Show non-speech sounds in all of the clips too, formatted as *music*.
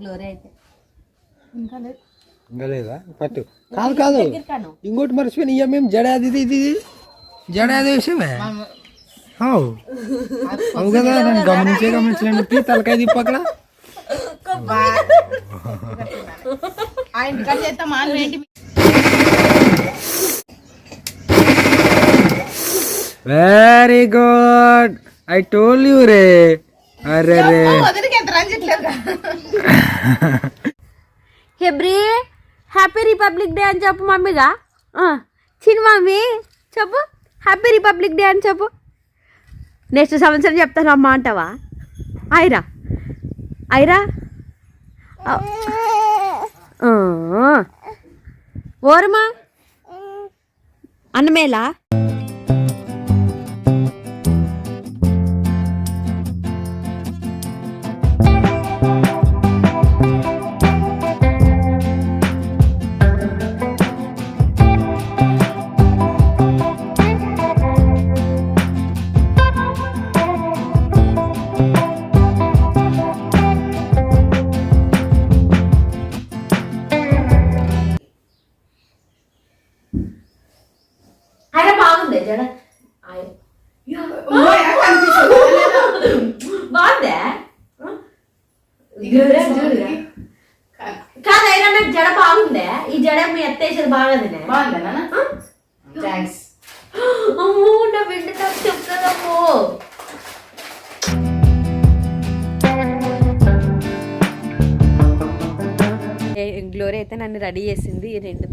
Glory అయితే. ఇంకా లేదు. ఇంకా లేదా? పట్టు. కాదు కాదు. ఇంకోటి మర్చిపోయిన ఇయ్య మేము జడాది ఇది ఇది ఇది. జడాది విషయమే. అవు. అవు కదా నేను గమనించే గమనించలేను. తీ తలకాయ ఆ నువ్వేంటి very good I told you రే. అరే రే. *laughs* హెబ్రి హ్యాపీ రిపబ్లిక్ డే అని చెప్పు మమ్మీగా. చిన్న మమ్మీ చెప్పు. హ్యాపీ రిపబ్లిక్ డే అని చెప్పు. నెక్స్ట్ సంవత్సరం చెప్తాను అమ్మ అంటావా? ఐరా. ఐరా. ఓరమా అన్నమేలా?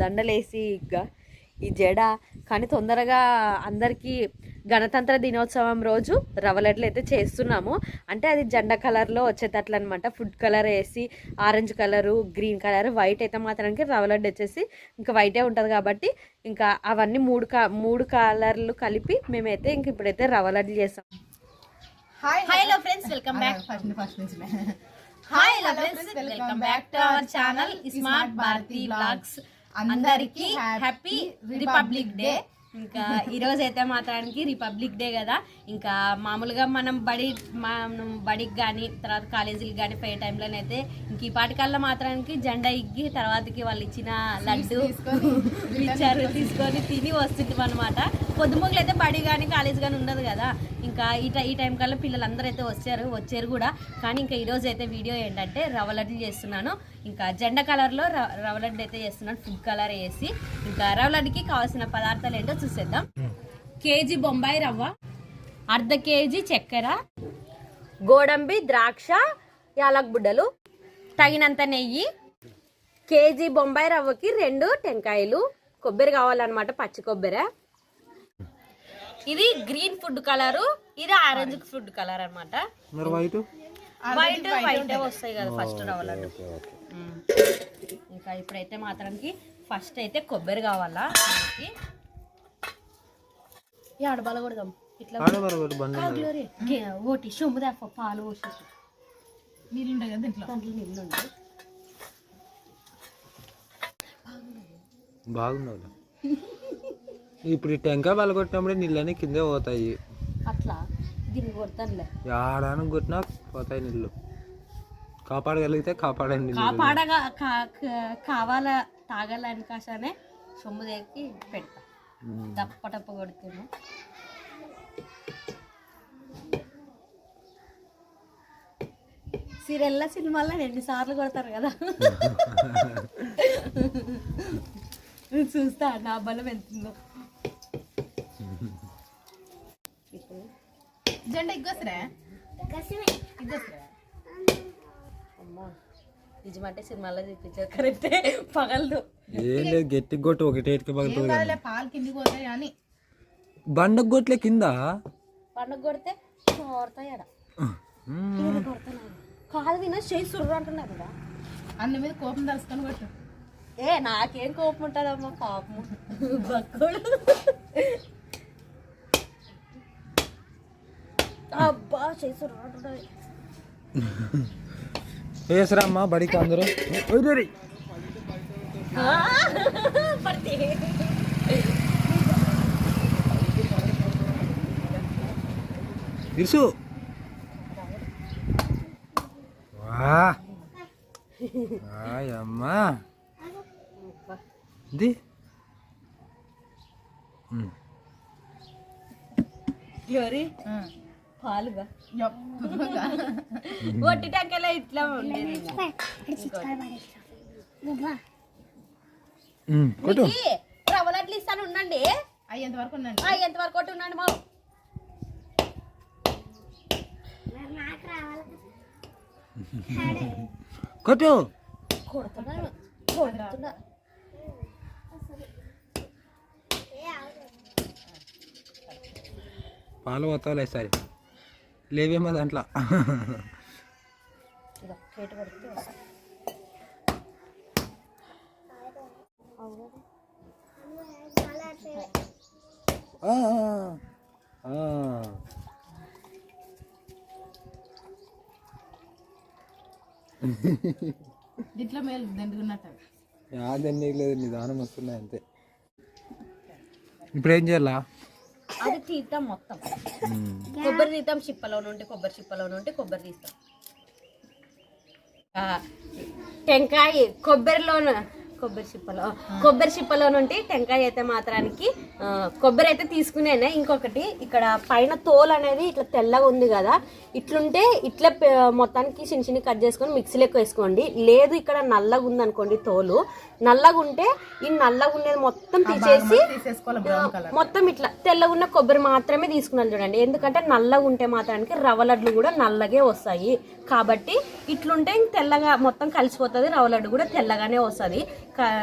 ఈ రెండు దండలు వేసి ఇక ఈ జడ. కానీ తొందరగా అందరికీ గణతంత్ర దినోత్సవం రోజు రవ్వలడ్లు అయితే చేస్తున్నాము. అంటే అది జెండా కలర్లో వచ్చేటట్లు అనమాట ఫుడ్ కలర్ వేసి orange colour green colour white అయితే మాత్రానికి రవ్వలడ్డు వచ్చేసి ఇంకా వైటే ఉంటుంది కాబట్టి ఇంకా అవన్నీ మూడు క మూడు కలర్లు కలిపి మేమైతే ఇంక ఇప్పుడైతే రవ్వలడ్లు చేస్తాం. Hi hello friends welcome back first first నుంచి hi hello friends welcome back to our channel smart Bharathi blogs అందరికి హ్యాపీ రిపబ్లిక్ డే. ఇంకా ఈ రోజు అయితే మాత్రానికి రిపబ్లిక్ డే కదా. ఇంకా మామూలుగా మనం బడి మనం బడికి కానీ తర్వాత కాలేజీకి కానీ పోయే టైంలోనైతే ఇంక ఈ పాటికల్లా మాత్రానికి జెండా ఇగ్గి తర్వాతకి వాళ్ళు ఇచ్చిన లడ్డు *laughs* ఇచ్చారు తీసుకొని తిని వస్తుంటాం అనమాట పొద్దుముగ్గులు అయితే బడి కానీ కాలేజ్ కానీ ఉండదు కదా. ఇంకా ఈ టై ఈ టైం కల్లా పిల్లలందరూ అయితే వచ్చారు వచ్చారు కూడా. కానీ ఇంకా ఈరోజు అయితే వీడియో ఏంటంటే రవ్వ లడ్డు చేస్తున్నాను. ఇంకా జెండా కలర్లో రవ్వ లడ్డు అయితే చేస్తున్నాను ఫుడ్ కలర్ వేసి. ఇంకా రవ్వ లడ్డుకి కావాల్సిన పదార్థాలు ఏంటో చూసేద్దాం. కేజీ బొంబాయి రవ్వ అర్ధ కేజీ చక్కెర గోడంబి ద్రాక్ష యాలక్ బుడ్డలు తగినంత నెయ్యి కేజీ బొంబాయి రవ్వకి రెండు టెంకాయలు కొబ్బరి కావాలన్నమాట పచ్చి కొబ్బరి. ఇది గ్రీన్ ఫుడ్ కలరు ఇది ఆరెంజ్ ఫుడ్ కలర్ అన్నమాట. మరి వైట్? వైట్ వైట్ వస్తాయి కదా ఫస్ట్ రవ్వలడ్డు మ్మ్. ఇంకా ఇప్పుడైతే మాత్రానికి ఫస్ట్ అయితే కొబ్బరి కావాలా? ఆడబాల కొడదాం ఇట్లా బండి ఆ, గ్లోరీ గే- ఓటి సొమ్ము దాఫ పాలు పోసేసి. నీళ్ళు ఉంటాయి కదా దీంట్లో? దాంట్లో నీళ్ళు ఉంది బాగుండవు ఇప్పుడు ఈ టెంకాయ బల కొట్టినప్పుడే నీళ్ళని కిందే పోతాయి. అట్లా? దీన్ని కొడతానులే. ఆడానికి కొట్టినా పోతాయి నీళ్ళు. కాపాడగలిగితే కాపాడండి. కాపాడగా కావాలా తాగాలని కాసానే సొమ్ము దేకి పెడతా. దప్ప టప్ప కొడుతున్నా సీరియల్ల సినిమాల్లో ఎన్నిసార్లు కొడతారు కదా. చూస్తా నా బలం ఎంతుందో. జెండా ఇగ్గొసరా ఇగ్గొసరా నిజమంటే సినిమాలో చూపించారు. కరెక్టే. పగలదు. ఏం లేదు గట్టి కొట్టు ఒకటి ఏటికి ఏం పగులుతుంది కాదులే పాలు కిందికి పోతాయి కానీ బండకు కొట్లే కింద? పండుగ కొడితే కోరతాయి ఆడ. మ్మ్. కాదు విన చేయి సుర్రు అంటున్నారు కదా. అన్న మీద కోపం తలుసుకొని కొట్టు. ఏ నాకేం కోపం ఉంటుందమ్మా పాపం బక్కుడు. అబ్బా చేయి *laughs* సుర్రు అంటున్నది వేసరమ్మా బడికి అందరూ ఓయ్ రే రే. పడితే ఇరుసు వా అమ్మా ఇది ఉమ్. ఎవరి పాలుగా. యప్. *laughs* ఒట్టి టెంకాయలో ఇట్లా ఉండేది. ఇస్తాను ఉండండి. అయ్యేంత వరకు ఉండండి? ఆ, ఎంతవరకు కొట్టి ఉండండి మా కొట్టు. కొడుతున్నాను కొడుతున్నా పాలు పోతావులే సరే. లేవేమో దాంట్లో. ఇట్లా మేలు దండుకున్నట్టు. లేదు నిదానం వస్తున్నాయి అంతే. ఇప్పుడు ఏం చేయాలా? అది తీద్దాం మొత్తం. కొబ్బరి తీద్దాం చిప్పలో నుండి కొబ్బరి చిప్పలో నుండి కొబ్బరి తీస్తాం టెంకాయ కొబ్బరిలోన కొబ్బరి చిప్పలో కొబ్బరి చిప్పలో నుండి టెంకాయ అయితే మాత్రానికి కొబ్బరి అయితే తీసుకునేనే. ఇంకొకటి ఇక్కడ పైన తోలు అనేది ఇట్లా తెల్లగా ఉంది కదా. ఇట్లుంటే ఇట్లా మొత్తానికి చిన్న చిన్న కట్ చేసుకొని మిక్సీలోకి వేసుకోండి. లేదు ఇక్కడ నల్లగా ఉంది అనుకోండి తోలు. నల్లగా ఉంటే ఈ నల్లగా ఉండేది మొత్తం తీసేసి మొత్తం ఇట్లా తెల్లగా ఉన్న కొబ్బరి మాత్రమే తీసుకున్నాను చూడండి. ఎందుకంటే నల్లగా ఉంటే మాత్రానికి రవ్వ లడ్లు కూడా నల్లగే వస్తాయి. కాబట్టి ఇట్లుంటే ఇంక తెల్లగా మొత్తం కలిసిపోతుంది రవ్వ లడ్డు కూడా తెల్లగానే వస్తుంది.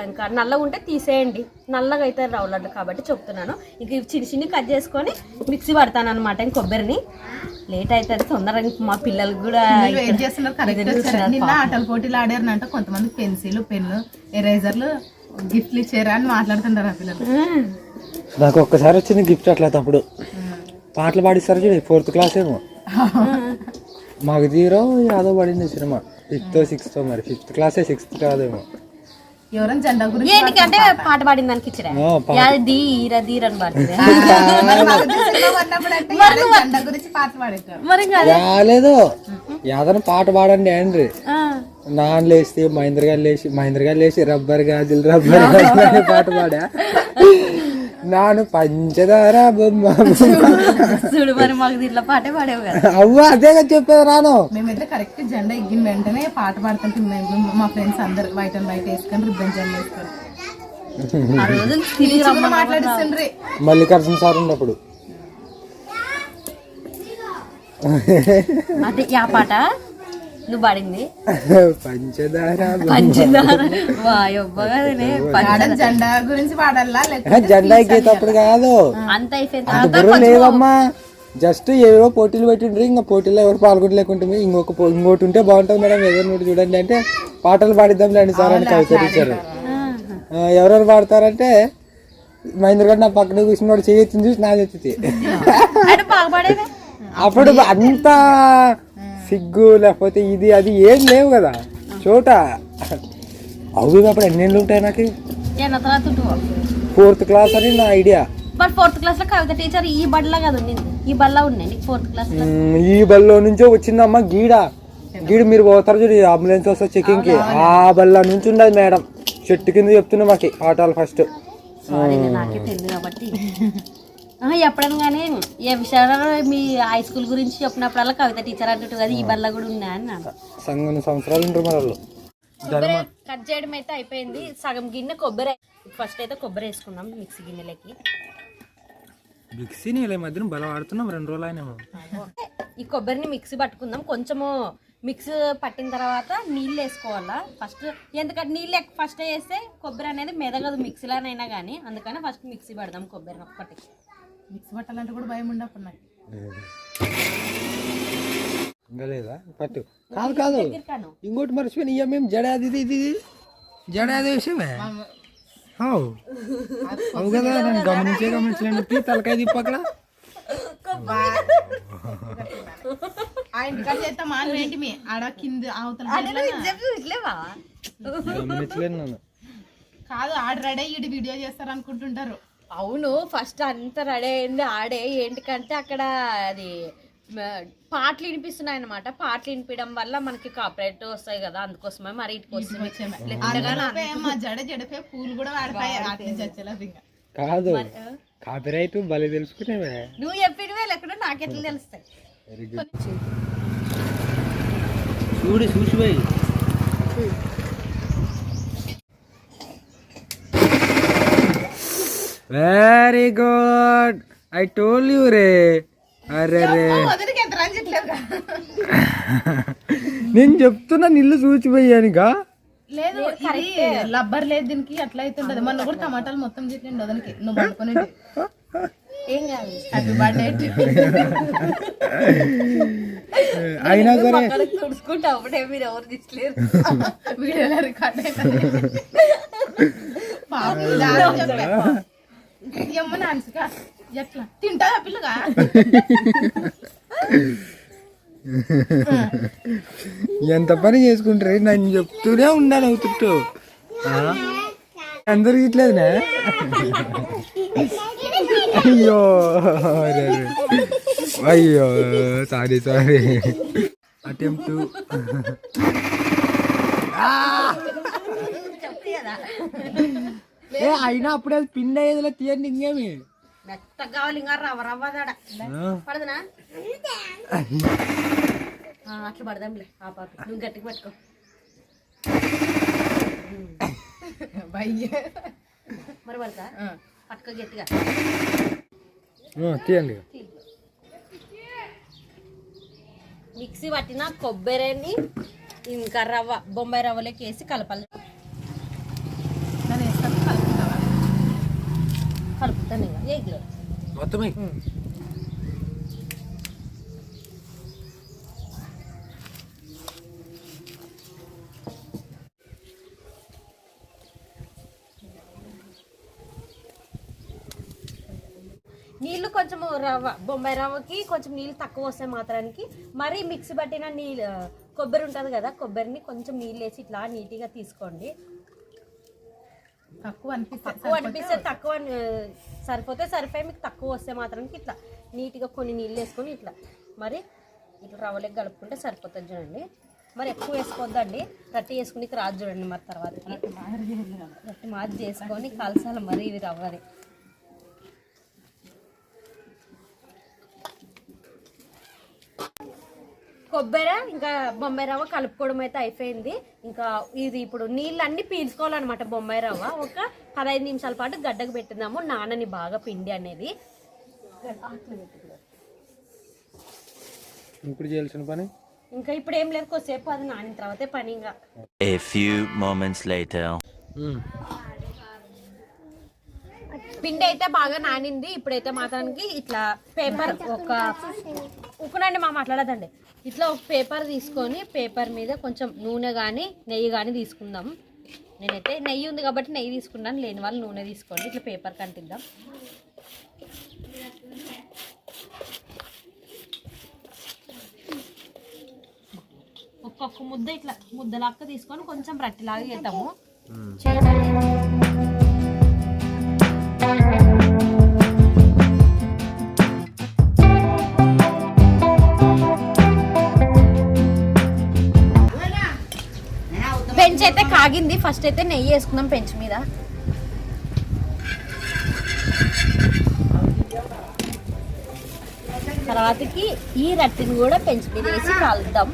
ఇంకా నల్లగా ఉంటే తీసేయండి. నల్లగా అయితే రవ్వ లడ్డు కాబట్టి చెప్తున్నాను. ఇంక చిన్న చిన్న కట్ చేసుకొని మిక్సీ పడతాను అనమాట ఇంక కొబ్బరిని. లేట్ అవుతుంది తొందరగా మా పిల్లలు కూడా చేస్తున్నారు కరెక్ట్ ఆటల పోటీలు ఆడారనంట కొంతమంది పెన్సిల్ పెన్ను ఎరేజర్లు గిఫ్ట్లు ఇచ్చారా అని మాట్లాడుతుంటారు ఆ పిల్లలు. నాకు ఒక్కసారి వచ్చింది గిఫ్ట్ అట్లా తప్పుడు పాటలు పాడిస్తారు చూడు ఫోర్త్ క్లాస్ ఏమో. *laughs* మాకు తీరో యాదో పడింది సినిమా. ఫిఫ్త్ సిక్స్త్ మరి ఫిఫ్త్ క్లాసే సిక్స్త్ కాదేమో. ఎవరైనా జెండా గురించి ఏంటికంటే పాట పాడిన దానికి ఇచ్చిరా? ఆ, పా- యా ధీర ధీర అని పాడుతుంది సినిమా పడినప్పుడు అంటే ఎవరైనా జెండా గురించి పాటలు పాడేటారు మరి ఇంకా రాలేదు. యాదన పాట పాడండి అండ్రి ఆ. నాన్న లేస్తే మహేంద్ర గారు లేచి మహేంద్ర గారు లేచి రబ్బర్ గాజులు రబ్బర్ గాజులు పాట పాడా? *laughs* నాను పంచదార బొమ్మ. చూడు మరి మాకు దీంట్లో పాటే పాడేవు కదా. అవ్వ అదే కదా చెప్పేది రాను. మేమైతే కరెక్ట్ జెండా ఎగ్గిన వెంటనే పాట పాడుతుంటే మేము మా ఫ్రెండ్స్ అందరు వైట్ అండ్ వైట్ వేసుకొని రిబ్బన్ జెండా వేసుకొని ఆ మాట్లాడిస్తుండ్రి. మల్లికార్జున సార్ ఉన్నప్పుడు. అదే యా పాట? నువ్వు పాడింది పంచదార. పంచదార. జెండా గురించి పాడాలా జెండా ఎక్కేటప్పుడు కాదు. అంత లేదమ్మా. జస్ట్ ఏవో పోటీలు పెట్టిండ్రు. ఇంకా పోటీలో ఎవరు పాల్గొనలేకుంటుంది ఇంకొక ఇంకోటి ఉంటే బాగుంటుంది మేడం. ఏదో ఒకటి చూడండి. అంటే పాటలు పాడిద్దాం లేండి సార్ అని కవిత టీచర్. ఆ, ఎవరెవరు పాడతారంటే మహేంద్ర గారు నా పక్కన కూర్చున్నాడు చేయొచ్చింది చూసి నా ఎత్తితే అప్పుడు అంత సిగ్గు లేకపోతే ఇది అది ఏం లేవు కదా. చోట. అవి అప్పుడు ఎన్నెళ్ళు ఉంటాయి నాకు? ఎన్న ఫోర్త్ క్లాస్ అని నా ఐడియా బట్ ఫోర్త్ క్లాస్లో కవిత టీచర్ ఈ బడిలో కదా ఉండింది. ఈ బడిలో ఉండే నీకు ఫోర్త్ క్లాస్ ఈ బల్లో నుంచో వచ్చిందమ్మా గీడ. గీడ మీరు పోతారు చూడు అంబులెన్స్ వస్తే చెకింగ్కి. ఆ బల్ల నుంచి ఉండదు మేడం. చెట్టు కింద చెప్తున్నా మాకి పాఠాలు ఫస్ట్ సారీ నాకే తెలియదు కాబట్టి. ఎప్పుడైనా కానీ ఏ విషయాలు మీ హై స్కూల్ గురించి చెప్పినప్పుడల్లా కవిత టీచర్ అంటుంటు కదా ఈ బల్ల కూడా ఉన్నా అని నాకు సంగన సంవత్సరాలు ఉంటారు మరి వాళ్ళు. కొబ్బరి కట్ చేయడం అయితే అయిపోయింది. సగం గిన్నె కొబ్బరి ఫస్ట్ అయితే కొబ్బరి వేసుకున్నాం మిక్సీ గిన్నెలకి. మిక్సీ నీళ్ళ మధ్యన బలం ఆడుతున్నాం రెండు రోజులు అయినాము ఈ కొబ్బరిని మిక్సీ పట్టుకుందాం. కొంచెము మిక్స్ పట్టిన తర్వాత నీళ్ళు వేసుకోవాలా? ఫస్ట్ ఎందుకంటే నీళ్ళు ఫస్ట్ వేస్తే కొబ్బరి అనేది మెదగదు మిక్సీలోనైనా కానీ. అందుకని ఫస్ట్ మిక్సీ పడదాం కొబ్బరి ఒక్కటి. మిక్స్ పట్టాలంటే కూడా భయం ఉండప్పుడు నాకు ఇంకా లేదా? పట్టు. కాదు కాదు. ఇంకోటి మర్చిపోయిన ఇయ్య మేము జడాది ఇది ఇది జడాది విషయమే అవు కదా నేను గమనించే గమనించలేను. తీ తలకాయ తిప్పు అక్కడ. ఆ ఇంటికాడ చేస్తాం మా ఏంటి మీ? ఆడ కింద గమనించలేను ఆడ రెడీ ఇటు వీడియో చేస్తారు అనుకుంటుంటారు అవును ఫస్ట్ అంత రెడీ అయింది ఆడే ఏంటికంటే అక్కడ అది పాటలు వినిపిస్తున్నాయి అనమాట పాటలు వినిపించడం వల్ల మనకి కాపరేట్ వస్తాయి కదా అందుకోసమే మరి ఇటు కోసమే లేకుంటే గానీ అందులోపే మా జడ జడపే పూలు కూడా వాడిపోయాయి అటు నుంచి వచ్చేలోపు ఇంకా. కాదు కాపీరైట్ భలే తెలుసుకునేవే. నువ్వు చెప్పినవే లేకుండా నాకెట్లా తెలుస్తాయి? చూడు very good I told you రే అరే రే. *laughs* నేను చెప్తున్నా నిల్లు చూచిపోయానుగా? లేదు ఇది లబ్బర్ లేదు దీనికి అట్లా అవుతుంటది మొన్న కూడా టమాటాలు మొత్తం తిట్టిండు నువ్వు పట్టుకుని ఏం కాదు. హ్యాపీ బర్త్డే *laughs* అయినా సరే. తుడుచుకుంటా అప్పుడే మీరు ఎవరు తీసలేరు *laughs* వీడియోలో రికార్డ్ అవుతుంది ఎట్లా? తింటా పిల్లగా? *laughs* ఎంత పని చేసుకుంటారు? నన్ను చెప్తూనే ఉన్నాను అవుతుంటూ అందరు ఇట్లేదునే అయ్యో. అయ్యో సారీ సారీ. అటెంప్ట్. *laughs* ఏ అయినా అప్పుడే పిండి అయ్యేదిలో తీయండి ఇంకేమి. మెత్తగా కావాలి ఇంకా రవ్వ రవ్వ దాడ పడదనా? అట్లా పడదాంలే ఆ పాప. నువ్వు గట్టిగా పట్టుకో. మరి పడతా? పట్టుకో గట్టిగా. తీయండి. మిక్సీ పట్టిన కొబ్బరిని ఇంకా రవ్వ బొంబాయి రవ్వలోకి వేసి కలపాలి. కలుపుతాను ఇంకా ఎగ్లో మొత్తమే నీళ్ళు కొంచెం రవ్వ బొంబాయి రవ్వకి కొంచెం నీళ్ళు తక్కువ వస్తాయి మాత్రానికి మరి మిక్సీ పట్టిన నీళ్ళు కొబ్బరి ఉంటుంది కదా కొబ్బరిని కొంచెం నీళ్ళు వేసి ఇట్లా నీట్గా తీసుకోండి. తక్కువ అనిపిస్తుంది తక్కువ అనిపిస్తే తక్కువ సరిపోతే సరిపోయి మీకు తక్కువ వస్తే మాత్రానికి ఇట్లా నీట్గా కొన్ని నీళ్ళు వేసుకొని ఇట్లా మరి ఇట్లా రవ్వలోకి కలుపుకుంటే సరిపోతుంది చూడండి. మరి ఎక్కువ వేసుకోవద్దండి. రట్టి వేసుకుని రాదు చూడండి మరి తర్వాత. రట్టి మాది చేసుకొని కలసాలి మరి ఇవి రవ్వది కొబ్బరి ఇంకా బొంబాయి రవ్వ కలుపుకోవడం అయితే అయిపోయింది. ఇంకా ఇది ఇప్పుడు నీళ్ళు అన్ని పీల్చుకోవాలన్నమాట బొంబాయి రవ్వ. ఒక పదహైదు నిమిషాల పాటు గడ్డకు పెట్టిందాము. నానని బాగా పిండి అనేది. ఇప్పుడు చేయాల్సిన పని? ఇంకా ఇప్పుడు ఏం లేదు కొద్దిసేపు అది నానిన తర్వాతే పని ఇంకా. పిండి అయితే బాగా నానింది. ఇప్పుడైతే మాత్రానికి ఇట్లా పేపర్ ఒక ఉక్కునండి మా మాట్లాడదండి. ఇట్లా ఒక పేపర్ తీసుకొని పేపర్ మీద కొంచెం నూనె కానీ నెయ్యి కానీ తీసుకుందాం. నేనైతే నెయ్యి ఉంది కాబట్టి నెయ్యి తీసుకున్నాను. లేని వాళ్ళు నూనె తీసుకోండి. ఇట్లా పేపర్ కంటిద్దాం. ఒక్కొక్క ముద్ద ఇట్లా ముద్దలాక్క తీసుకొని కొంచెం రట్టిలాగా చేద్దాము. పెంచ్ అయితే కాగింది. ఫస్ట్ అయితే నెయ్యి వేసుకుందాం పెంచ్ మీద. తర్వాతకి ఈ రట్టిని కూడా పెంచ్ మీద వేసి కాలుద్దాం.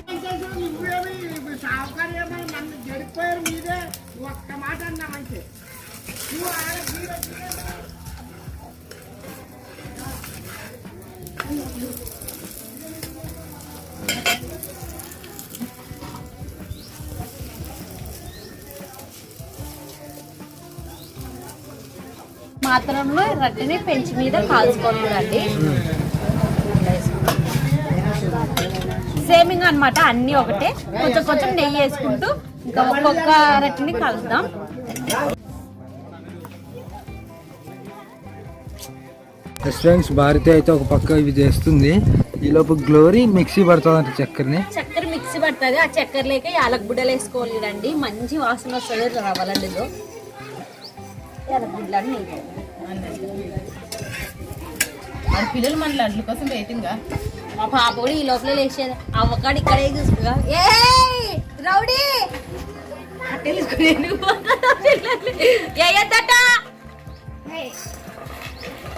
మాత్రంలో రట్టిని పెంచి మీద కాల్చుకోవాలండి. సేమింగ్ అన్నమాట అన్ని ఒకటే. కొంచెం కొంచెం నెయ్యి వేసుకుంటూ ఇంకా ఒక్కొక్క రట్టిని కలుద్దాం. ఫ్రెండ్స్ భారతి అయితే ఒక పక్క ఇవి చేస్తుంది. ఈ లోపు గ్లోరీ మిక్సీ పడుతుంది చక్కెరని. చక్కెర మిక్సీ పడుతుంది. ఆ చక్కెర లేక యాలక్ బుడ్డలు వేసుకోవాలి చూడండి మంచి వాసన వస్తుంది రవ్వలండిలో యాలక్ బుడ్డలు వాడి పిల్లలు మన లడ్ల కోసం వెయిటింగ్ మా పాప కూడా ఈ లోపల లేచేది. అవ్వకాడు ఇక్కడే చూసుకుగా ఏ రౌడీ! ఏయద్దట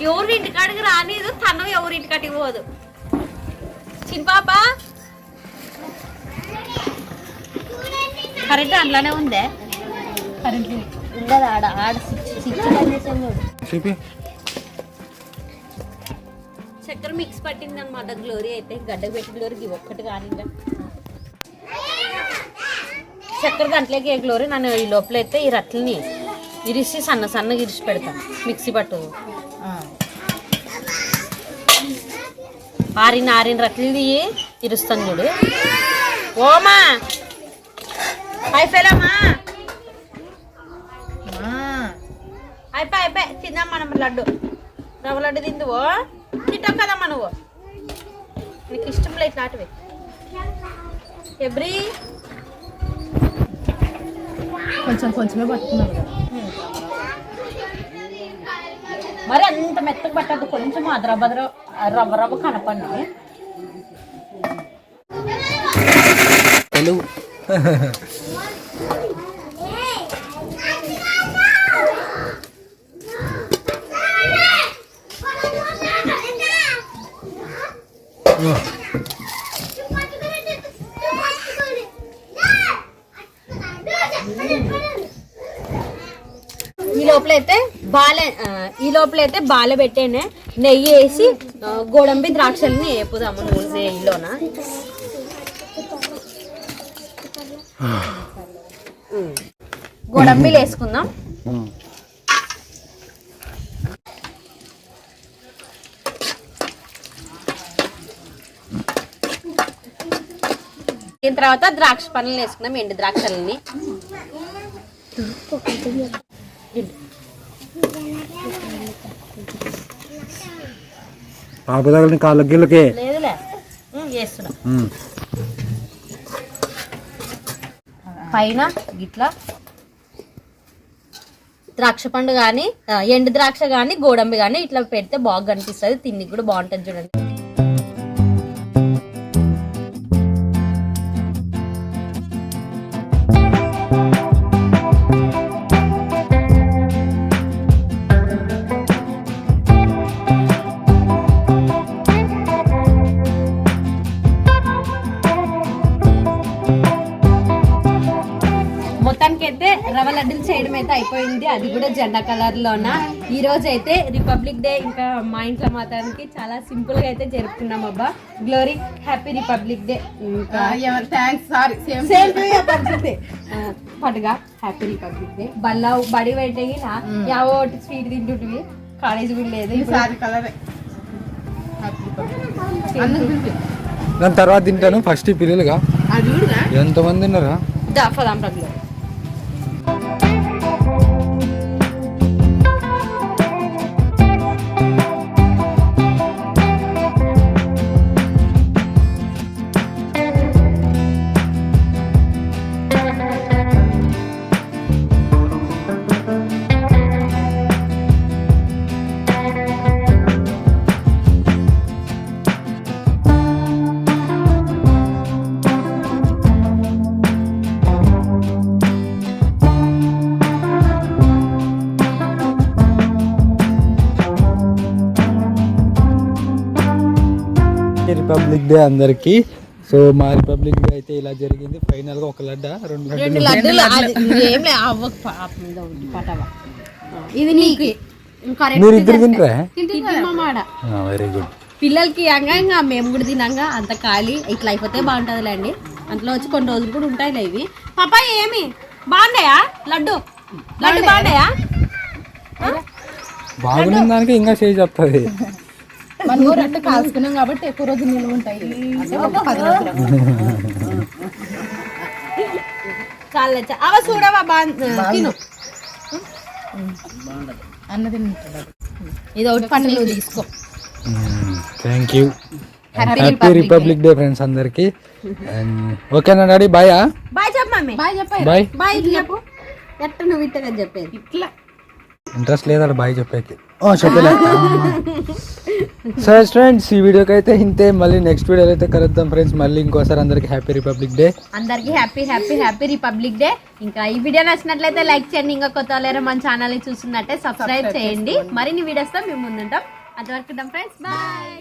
ఎవరు ఇంటికాడికి రానిదు తను ఎవరి ఇంటికాడికి పోదు. చిన్న పాప? కరెంట్ అందులోనే ఉందే? కరెంట్ ఉండదు ఆడ ఆడ చూడు. చక్కెర మిక్స్ పట్టింది అనమాట గ్లోరీ అయితే గడ్డ పెట్టి గ్లోరీకి ఒక్కటి కానీ చక్కెర దాంట్లోకి ఏ గ్లోరీ నన్ను ఈ లోపల అయితే ఈ రట్లని ఇరిసి సన్న సన్నగా ఇరిసి పెడతాను మిక్సీ పట్టు. ఆరిన ఆరిన రట్లది ఇరుస్తాను చూడు. ఓమా! అయిపోయామా అయిపోయి అయిపోయి తిందాం మనం లడ్డు? రవ్వ లడ్డు తిందువో? తింటావు కదమ్మా నువ్వు? నీకు ఇష్టం లేదు ఇట్లాంటివి ఎబ్రి కొంచెం కొంచెమే పట్టుకున్నాను మరి అంత మెత్తగా పట్టద్దు కొంచెం అద్రభద్ర రవ్వ రవ్వ కనపండి తెలుగు ఈ లోపల అయితే బాలె ఆ, ఈ లోపల అయితే బాలె పెట్టేనే నెయ్యి వేసి ఆ, గోడంబి ద్రాక్షల్ని వేపుదాము నూనె నెయ్యిలోన గోడంబిలు వేసుకుందాం. దీని తర్వాత ద్రాక్ష పనులు వేసుకున్నాం ఎండు ద్రాక్షలని. పాప దగ్గర కాళ్ళ గిళ్ళకే. పైన గిట్లా ద్రాక్ష పండు కానీ ఎండు ద్రాక్ష కానీ గోడంబి కానీ ఇట్లా పెడితే బాగా కనిపిస్తుంది. తిండికి కూడా బాగుంటుంది చూడండి. లడ్డూలు చేయడం అయితే అయిపోయింది. అది కూడా జెండా కలర్ లోన? ఈ రోజు అయితే రిపబ్లిక్ డే ఇంకా మా ఇంట్లో మాత్రానికి చాలా సింపుల్గా అయితే జరుపుకున్నాం అబ్బా. గ్లోరీ హ్యాపీ రిపబ్లిక్ డే ఇంకా thanks sorry same same to పరిస్థితి పట్టుగా హ్యాపీ రిపబ్లిక్ డే బల్ల బడి పెట్టగి యావో ఒకటి స్వీట్ తింటుంటివి. కాలేజ్ కూడా లేదు కలరే. దాని తర్వాత తింటాను ఫస్ట్ పిల్లలుగా. ఎంతమంది ఉన్నారా పగ్లో రిపబ్లిక్ డే అందరికి. సో మా రిపబ్లిక్ డే అయితే ఇలా జరిగింది. ఫైనల్గా ఒక లడ్డ రెండు ఇది నీకు మీరు ఇద్దరు తింటారా? వెరీ గుడ్ పిల్లలకి ఇంకా మేము కూడా తినంగా అంత ఖాళీ. ఇట్లా అయిపోతే బాగుంటుందిలేండి. అంతలో వచ్చి కొన్ని రోజులు కూడా ఉంటాయిలే ఇవి. పాప ఏమి? బాగున్నాయా? లడ్డు. లడ్డు బాగున్నాయా? బాగున్న దానికి ఇంకా చేసి చెప్తుంది. మనం రెండు కాల్చుకున్నాం కాబట్టి ఎక్కువ రోజులు నిల్వ ఉంటాయి. అవ చూడవా? బాగా తిను. అన్నది. ఇది ఒకటి నువ్వు తీసుకో. Thank you happy republic day friends అందరికి ఓకేనా డాడీ బాయా బాయ్ చెప్పు మమ్మీ బాయ్ చెప్పాయి బాయ్ బాయ్ చెప్పు ఎట్ట నువ్వు ఇట్టగా చెప్పేది ఇట్లా. ఇంట్రెస్ట్ లేదా బాయ్ చెప్పేకి. చెప్పలే. *laughs* సరే ఫ్రెండ్స్ ఈ వీడియోకి అయితే ఇంతే. మళ్ళీ నెక్స్ట్ వీడియోలో అయితే కలుద్దాం ఫ్రెండ్స్. మళ్ళీ ఇంకోసారి అందరికి హ్యాపీ రిపబ్లిక్ డే అందరికి happy happy happy republic day ఇంకా ఈ వీడియో నచ్చినట్లయితే లైక్ చేయండి. ఇంకా కొత్త వాళ్ళేరో మన ఛానల్ని చూస్తున్నట్టే సబ్స్క్రైబ్ చేయండి. మరిన్ని వీడియోస్తో మేము ముందుంటాం. అంతవరకు ఫ్రెండ్స్ బాయ్